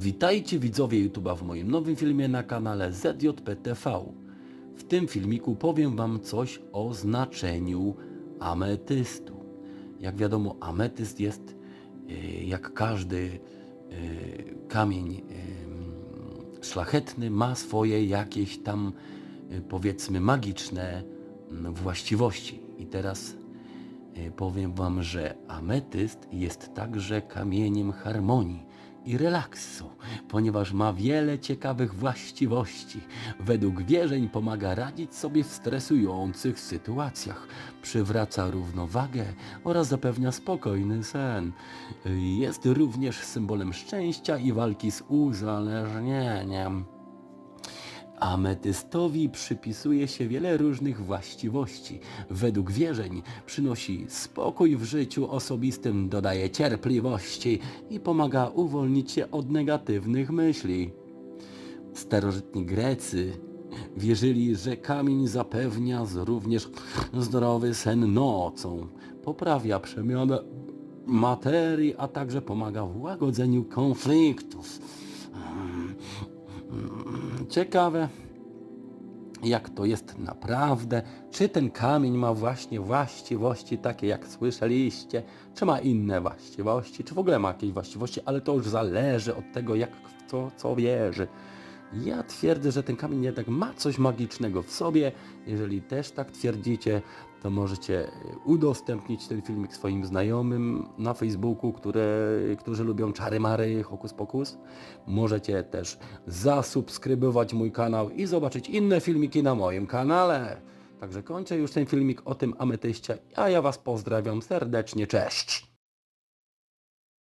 Witajcie widzowie YouTube'a w moim nowym filmie na kanale ZJPTV. W tym filmiku powiem Wam coś o znaczeniu ametystu. Jak wiadomo, ametyst jest, e, jak każdy e, kamień e, szlachetny, ma swoje jakieś tam, powiedzmy, magiczne właściwości. I teraz Powiem Wam, że ametyst jest także kamieniem harmonii i relaksu, ponieważ ma wiele ciekawych właściwości. Według wierzeń pomaga radzić sobie w stresujących sytuacjach, przywraca równowagę oraz zapewnia spokojny sen. Jest również symbolem szczęścia i walki z uzależnieniem. Ametystowi przypisuje się wiele różnych właściwości. Według wierzeń przynosi spokój w życiu osobistym, dodaje cierpliwości i pomaga uwolnić się od negatywnych myśli. Starożytni Grecy wierzyli, że kamień zapewnia również zdrowy sen nocą, poprawia przemianę materii, a także pomaga w łagodzeniu konfliktów. Ciekawe, jak to jest naprawdę. Czy ten kamień ma właśnie właściwości takie, jak słyszeliście, czy ma inne właściwości, czy w ogóle ma jakieś właściwości, ale to już zależy od tego, jak kto co wierzy. Ja twierdzę, że ten kamień jednak ma coś magicznego w sobie. Jeżeli też tak twierdzicie, to możecie udostępnić ten filmik swoim znajomym na Facebooku, które, którzy lubią czary mary, hokus pokus. Możecie też zasubskrybować mój kanał i zobaczyć inne filmiki na moim kanale. Także kończę już ten filmik o tym ametyście, a ja Was pozdrawiam serdecznie, cześć!